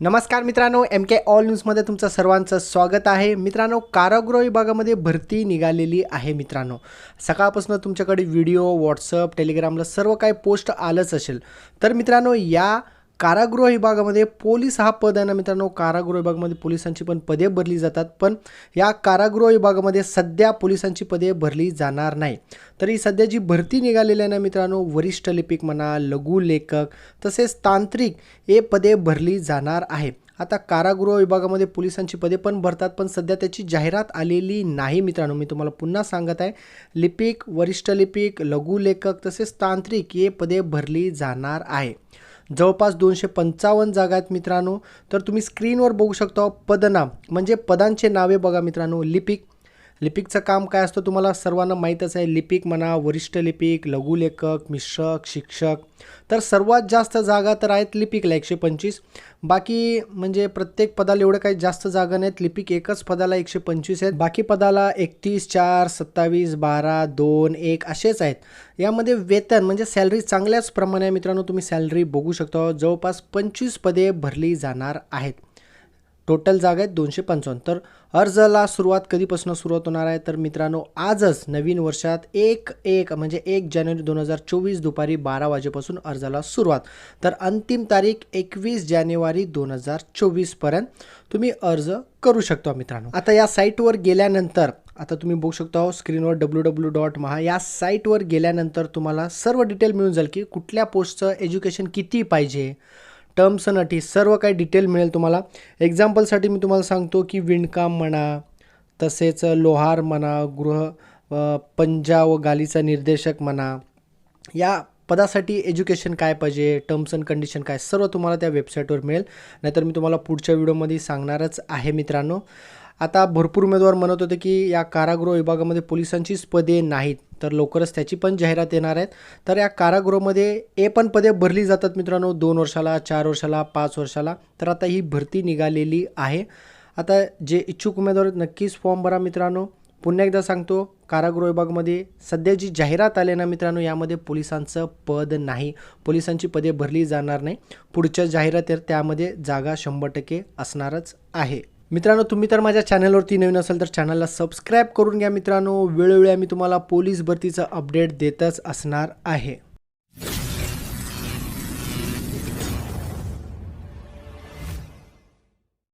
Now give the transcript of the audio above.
नमस्कार मित्रांनो एम के ऑल न्यूजमध्ये तुमचं सर्वांचं स्वागत आहे. मित्रांनो कारागृह विभागामध्ये भरती निघालेली आहे मित्रांनो. सकाळपासून तुमच्याकडे व्हिडिओ व्हॉट्सअप टेलिग्रामला सर्व काही पोस्ट आलंच असेल. तर मित्रांनो या कारागृह विभागामध्ये पोलीस हा पद आहे ना मित्रांनो. कारागृह विभागामध्ये पोलिसांची पण पदे भरली जातात. पण या कारागृह विभागामध्ये सध्या पोलिसांची पदे भरली जाणार नाही. तरी सध्या जी भरती निघालेली आहे ना मित्रांनो वरिष्ठ लिपिक म्हणा लघु लेखक तसेच तांत्रिक हे पदे भरली जाणार आहे. आता कारागृह विभागामध्ये पोलिसांची पदे पण भरतात पण सध्या त्याची जाहिरात आलेली नाही मित्रांनो. मी तुम्हाला पुन्हा सांगत आहे लिपिक वरिष्ठ लिपिक लघुलेखक तसेच तांत्रिक हे पदे भरली जाणार आहे. जवळपास दोनशे पंचावन्न जागा आहेत मित्रांनो. तर तुम्ही स्क्रीनवर बघू शकता पदनाम म्हणजे पदांचे नावे बघा मित्रांनो. लिपिक लिपिकचं काम काय असतं तुम्हाला सर्वांना माहीतच आहे. लिपिक म्हणा वरिष्ठ लिपिक लघुलेखक मिश्रक शिक्षक. तर सर्वात जास्त जागा तर आहेत लिपिकला एकशे पंचवीस. बाकी म्हणजे प्रत्येक पदाला एवढं काही जास्त जागा नाहीत. लिपिक एकच पदाला एकशे पंचवीस आहेत. बाकी पदाला एकतीस चार सत्तावीस बारा दोन एक असेच आहेत. यामध्ये वेतन म्हणजे सॅलरी चांगल्याच प्रमाणे मित्रांनो तुम्ही सॅलरी बघू शकता. जवळपास पंचवीस पदे भरली जाणार आहेत. टोटल जागा आहेत दोनशे पंचावन्न. तर अर्जला सुरुवात कधीपासून सुरुवात होणार आहे? तर मित्रांनो आजच नवीन वर्षात एक एक म्हणजे एक जानेवारी दोन हजार चोवीस दुपारी बारा वाजेपासून अर्जाला सुरुवात. तर अंतिम तारीख एकवीस जानेवारी दोन हजार चोवीसपर्यंत तुम्ही अर्ज करू शकता मित्रांनो. आता या साईटवर गेल्यानंतर आता तुम्ही बघू शकता हो, स्क्रीनवर डब्ल्यू डब्ल्यू डॉट महा या साईटवर गेल्यानंतर तुम्हाला सर्व डिटेल मिळून जाईल की कुठल्या पोस्टचं एज्युकेशन किती पाहिजे टर्म्स अँड अटी सर्व काही डिटेल मिळेल तुम्हाला. एक्झाम्पलसाठी मी तुम्हाला सांगतो की विणकाम म्हणा तसेच लोहार म्हणा गृह पंजा व गालीचा निर्देशक म्हणा या पदासाठी एज्युकेशन काय पाहिजे टर्म्स अँड कंडिशन काय सर्व तुम्हाला त्या वेबसाईटवर मिळेल. नाहीतर मी तुम्हाला पुढच्या व्हिडिओमध्ये सांगणारच आहे मित्रांनो. आता भरपूर उमेदवार म्हणत होते की या कारागृह विभागामध्ये पोलिसांचीच पदे नाहीत तर लवकरच त्याची पण जाहिरात येणार आहेत. तर या कारागृहामध्ये ए पण पदे भरली जातात मित्रांनो दोन वर्षाला चार वर्षाला पाच वर्षाला. तर आता ही भरती निघालेली आहे. आता जे इच्छुक उमेदवार नक्कीच फॉर्म भरा मित्रांनो. पुन्हा एकदा सांगतो कारागृह विभागामध्ये सध्या जी जाहिरात आली ना मित्रांनो यामध्ये पोलिसांचं पद नाही. पोलिसांची पदे भरली जाणार नाही. पुढच्या जाहिरात त्यामध्ये जागा शंभर टक्के असणारच आहे. मित्रांनो तुम्ही तर माझ्या चॅनलवरती नवीन असाल तर चॅनलला सबस्क्राईब करून घ्या मित्रांनो. वेळोवेळी आम्ही तुम्हाला पोलीस भरतीचं अपडेट देतच असणार आहे.